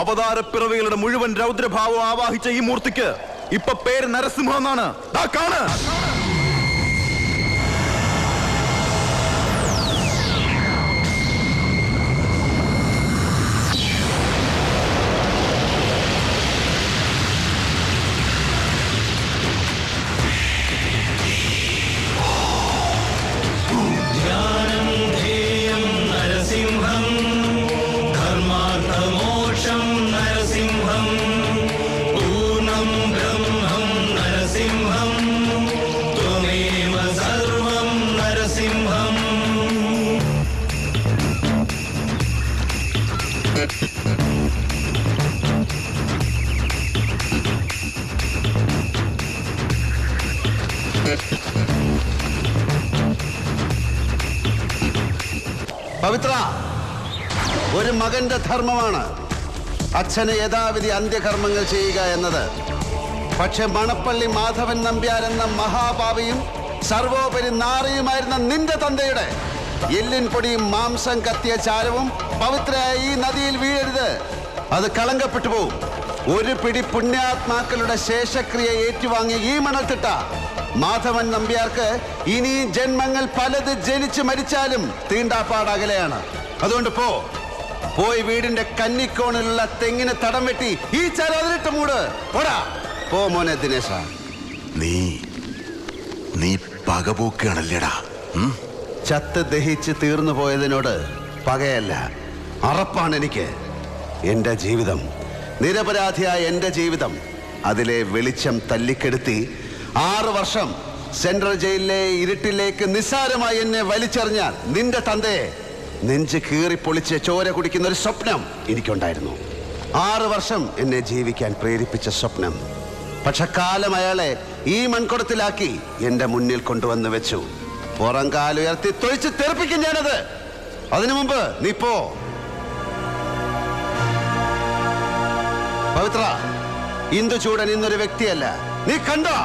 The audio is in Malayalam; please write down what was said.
അവതാരപ്പിറവികളുടെ മുഴുവൻ രൗദ്രഭാവം ആവാഹിച്ച ഈ മൂർത്തിക്ക് ഇപ്പൊ പേര് നരസിംഹം എന്നാണ്. കാണ്. പവിത്ര ഒരു മകന്റെ ധർമ്മമാണ്. അച്ഛന് യഥാവിധി അന്ത്യകർമ്മങ്ങൾ ചെയ്യുക എന്നത്. പക്ഷെ മണപ്പള്ളി മാധവൻ നമ്പ്യാർ എന്ന മഹാഭാവിയും സർവോപരി നാറിയുമായിരുന്ന നിന്റെ തന്തയുടെ എല്ലിൻ പൊടിയും മാംസം കത്തിയ ചാരവും പവിത്രയായ ഈ നദിയിൽ വീഴരുത്. അത് കളങ്കപ്പെട്ടു പോവും. ഒരു പിടി പുണ്യാത്മാക്കളുടെ ശേഷക്രിയ ഏറ്റുവാങ്ങി ഈ മണത്തിട്ട മാധവൻ നമ്പ്യാർക്ക് ഇനി ജന്മങ്ങൾ പലത് ജനിച്ച് മരിച്ചാലും തീണ്ടാപ്പാടകലെയാണ് അതുകൊണ്ട് പോ. പോയി വീടിന്റെ കന്നിക്കോണിലുള്ള തെങ്ങിന് തടം വെട്ടി ഈ ചരതിലിട്ട് മൂട്. പോടാ. പോ മോനെ ദിനേശ. നീ നീ പകപോക്കുകയാണല്ലേടാ. ഉം? ചത്ത് ദഹിച്ച് തീർന്നു പോയതിനോട് പകയല്ല. അറപ്പാണ് എനിക്ക്. എന്റെ ജീവിതം. നിരപരാധിയായ എന്റെ ജീവിതം. അതിലെ വെളിച്ചം തല്ലിക്കെടുത്തി ആറ് വർഷം സെൻട്രൽ ജയിലിലെ ഇരുട്ടിലേക്ക് നിസ്സാരമായി എന്നെ വലിച്ചെറിഞ്ഞാൽ നിന്റെ തന്തയെ നെഞ്ച് കീറി പൊളിച്ച് ചോര കുടിക്കുന്ന ഒരു സ്വപ്നം എനിക്കുണ്ടായിരുന്നു. ആറ് വർഷം എന്നെ ജീവിക്കാൻ പ്രേരിപ്പിച്ച സ്വപ്നം. പക്ഷെ കാലം അയാളെ ഈ മൺകുടത്തിലാക്കി എന്റെ മുന്നിൽ കൊണ്ടുവന്ന് വെച്ചു. പുറം കാലുയർത്തി തൊഴിച്ച് തെറിപ്പിക്കും ഞാനത്. അതിനു മുമ്പ് നീ പോ. പവിത്ര ഇന്ദുചൂടൻ ഇന്നൊരു വ്യക്തിയല്ല. നീ കണ്ടോ?